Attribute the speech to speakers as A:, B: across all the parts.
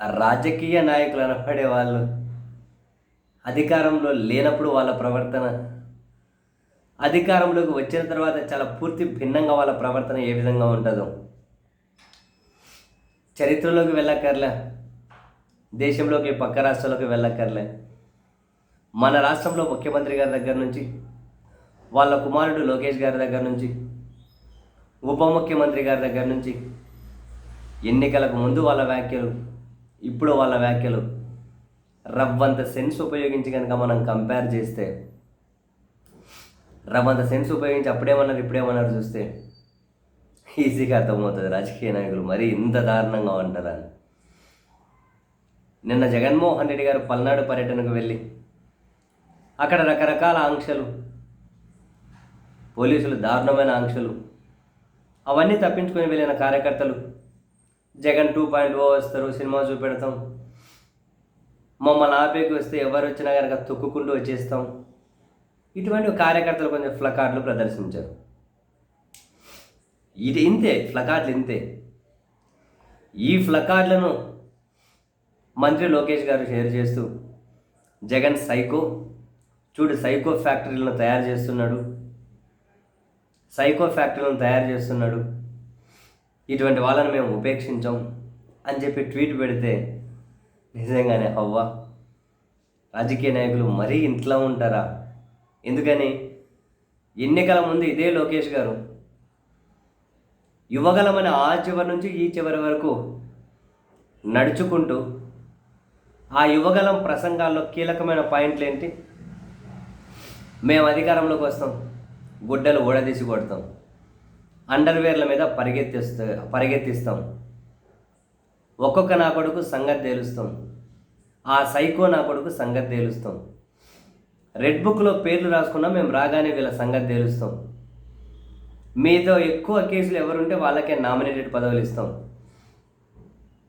A: రాజకీయ నాయకులు అనపడే వాళ్ళు అధికారంలో లేనప్పుడు వాళ్ళ ప్రవర్తన అధికారంలోకి వచ్చిన తర్వాత చాలా పూర్తి భిన్నంగా వాళ్ళ ప్రవర్తన ఏ విధంగా ఉంటుందో. చరిత్రలోకి వెళ్ళక్కర్లే దేశంలోకి పక్క రాష్ట్రాల్లోకి వెళ్ళక్కర్లే. మన రాష్ట్రంలో ముఖ్యమంత్రి గారి దగ్గర నుంచి వాళ్ళ కుమారుడు లోకేష్ గారి దగ్గర నుంచి ఉప ముఖ్యమంత్రి గారి దగ్గర నుంచి ఎన్నికలకు ముందు వాళ్ళ వ్యాఖ్యలు ఇప్పుడు వాళ్ళ వ్యాఖ్యలు. రవ్వంత సెన్స్ ఉపయోగించి కనుక మనం కంపేర్ చేస్తే రవ్వంత సెన్స్ ఉపయోగించి అప్పుడేమన్నారు ఇప్పుడేమన్నారు చూస్తే ఈజీగా అర్థమవుతుంది. రాజకీయ నాయకులు మరీ ఇంత దారుణంగా ఉంటారని నిన్న జగన్మోహన్ రెడ్డి గారు పల్నాడు పర్యటనకు వెళ్ళి అక్కడ రకరకాల ఆంక్షలు పోలీసులు దారుణమైన ఆంక్షలు అవన్నీ తప్పించుకొని వెళ్ళిన కార్యకర్తలు జగన్ టూ పాయింట్ ఓ వస్తారు సినిమా చూపెడతాం. మమ్మల్ని ఆపేకి వస్తే ఎవరు వచ్చినా కనుక తొక్కుకుంటూ వచ్చేస్తాం. ఇటువంటి కార్యకర్తలు కొంచెం ఫ్లకార్డులు ప్రదర్శించారు. ఇది ఇంతే ఫ్లకార్డులు ఇంతే. ఈ ఫ్లకార్డులను మంత్రి లోకేష్ గారు షేర్ చేస్తూ జగన్ సైకో చూడు సైకో ఫ్యాక్టరీలను తయారు చేస్తున్నాడు. సైకో ఫ్యాక్టరీలను తయారు చేస్తున్నాడు. ఇటువంటి వాళ్ళని మేము ఉపేక్షించాం అని చెప్పి ట్వీట్ పెడితే నిజంగానే అవ్వా. రాజకీయ నాయకులు మరీ ఇంట్లో ఉంటారా? ఎందుకని? ఎన్నికల ముందు ఇదే లోకేష్ గారు. యువగలమని ఆ చివరి నుంచి ఈ చివరి వరకు నడుచుకుంటూ ఆ యువగలం ప్రసంగాల్లో కీలకమైన పాయింట్లు ఏంటి? మేము అధికారంలోకి వస్తాం. గుడ్డలు ఊడదీసి కొడతాం. అండర్వేర్ల మీద పరిగెత్తిస్తా పరిగెత్తిస్తాం. ఒక్కొక్క నా కొడుకు సంగతి తేలుస్తాం. ఆ సైకో నా కొడుకు సంగతి తేలుస్తాం. రెడ్ బుక్లో పేర్లు రాసుకున్నా మేము రాగానే వీళ్ళ సంగతి తేలుస్తాం. మీతో ఎక్కువ కేసులు ఎవరుంటే వాళ్ళకే నామినేటెడ్ పదవులు ఇస్తాం.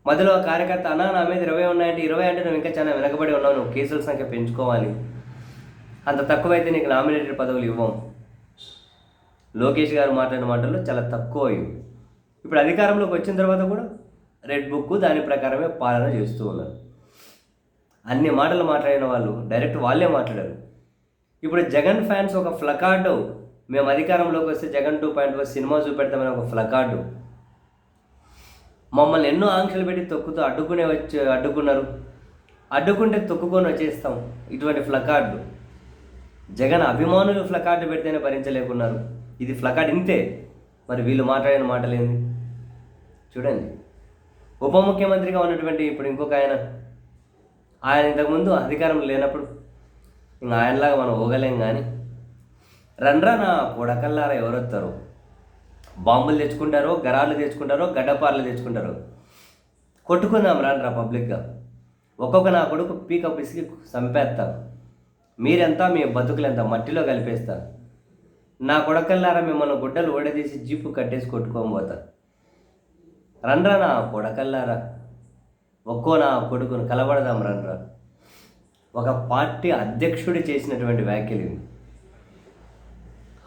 A: మధ్యలో కార్యకర్త అన్నా నా మీద ఇరవై ఉన్నాయంటే ఇరవై అంటే నువ్వు ఇంకా చాలా వెనకబడి ఉన్నావు నువ్వు కేసుల సంఖ్య పెంచుకోవాలి. అంత తక్కువైతే నీకు నామినేటెడ్ పదవులు ఇవ్వం. లోకేష్ గారు మాట్లాడిన మాటల్లో చాలా తక్కువ ఇవి ఇప్పుడు అధికారంలోకి వచ్చిన తర్వాత కూడా రెడ్ బుక్ దాని ప్రకారమే పాలన చేస్తూ ఉన్నారు. అన్ని మాటలు మాట్లాడిన వాళ్ళు డైరెక్ట్ వాళ్ళే మాట్లాడారు. ఇప్పుడు జగన్ ఫ్యాన్స్ ఒక ఫ్లకార్డు. మేము అధికారంలోకి వస్తే జగన్ టూ పాయింట్ ఫోర్ సినిమా చూపెడతామని ఒక ఫ్లకార్డు. మమ్మల్ని ఎన్నో ఆంక్షలు పెట్టి తొక్కుతూ అడ్డుకునే వచ్చి అడ్డుకున్నారు. అడ్డుకుంటే తొక్కుకొని వచ్చేస్తాం ఇటువంటి ఫ్లకార్డు. జగన్ అభిమానులు ఫ్లకార్డు పెడితేనే భరించలేకున్నారు. ఇది ఫ్లకార్డ్ ఇంతే. మరి వీళ్ళు మాట్లాడిన మాటలేంది? చూడండి. ఉప ముఖ్యమంత్రిగా ఉన్నటువంటి ఇప్పుడు ఇంకొక ఆయన. ఆయన ఇంతకుముందు అధికారం లేనప్పుడు ఇంకా ఆయనలాగా మనం పోగలేం కానీ రండ్రా నా పొడకల్లారా ఎవరొస్తారు బాంబులు తెచ్చుకుంటారో గరాలు తెచ్చుకుంటారో గడ్డపార్లు తెచ్చుకుంటారో? కొట్టుకుందాం రండ్రా పబ్లిక్గా. ఒక్కొక్క నా కొడుకు పీకప్ ఇసికి చంపేస్తాను మీరెంత మీ బతుకులెంత మట్టిలో కలిపేస్తారు నా కొడకల్లారా మిమ్మల్ని గుడ్డలు ఓడదీసి జీపు కట్టేసి కొట్టుకోబోతా రండ్రా నా కొడకల్లారా. ఒక్కో నా కొడుకును కలబడదాం రండ్రా ఒక పార్టీ అధ్యక్షుడు చేసినటువంటి వ్యాఖ్యలు ఇవి.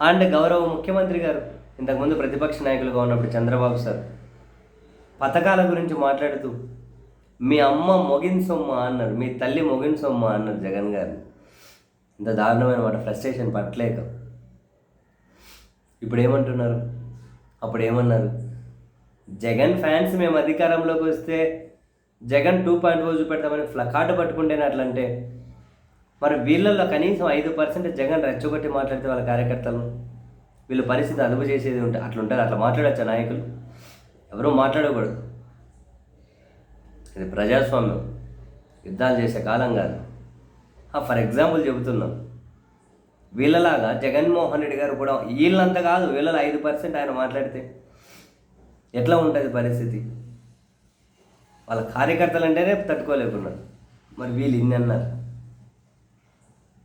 A: అండ్ గౌరవ ముఖ్యమంత్రి గారు ఇంతకుముందు ప్రతిపక్ష నాయకులుగా ఉన్నప్పుడు చంద్రబాబు సార్ పథకాల గురించి మాట్లాడుతూ మీ అమ్మ మొగిన్ సొమ్మ అన్నారు. మీ తల్లి మొగిన్ సొమ్మ అన్నారు జగన్ గారు. ఇంత దారుణమైన మాట ఫ్రస్ట్రేషన్ పట్టలేక. ఇప్పుడు ఏమంటున్నారు అప్పుడు ఏమన్నారు జగన్ ఫ్యాన్స్ మేము అధికారంలోకి వస్తే జగన్ టూ పాయింట్ రోజు పెడతామని ఫ్లకార్డు పట్టుకుంటేనే అట్లంటే. మరి వీళ్ళల్లో కనీసం ఐదు పర్సెంట్ జగన్ రెచ్చగొట్టి మాట్లాడితే వాళ్ళ కార్యకర్తలను వీళ్ళ పరిస్థితి అదుపు చేసేది ఉంటే అట్లుంటారు అట్లా మాట్లాడచ్చు నాయకులు? ఎవరూ మాట్లాడకూడదు. ఇది ప్రజాస్వామ్యం. యుద్ధాలు చేసే కాలం కాదు. ఫర్ ఎగ్జాంపుల్ చెబుతున్నాం. వీళ్ళలాగా జగన్మోహన్ రెడ్డి గారు కూడా వీళ్ళంత కాదు వీళ్ళలో ఐదు పర్సెంట్ ఆయన మాట్లాడితే ఎట్లా ఉంటుంది పరిస్థితి? వాళ్ళ కార్యకర్తలు అంటేనే తట్టుకోలేకున్నారు. మరి వీళ్ళు ఇన్ని అన్నారు.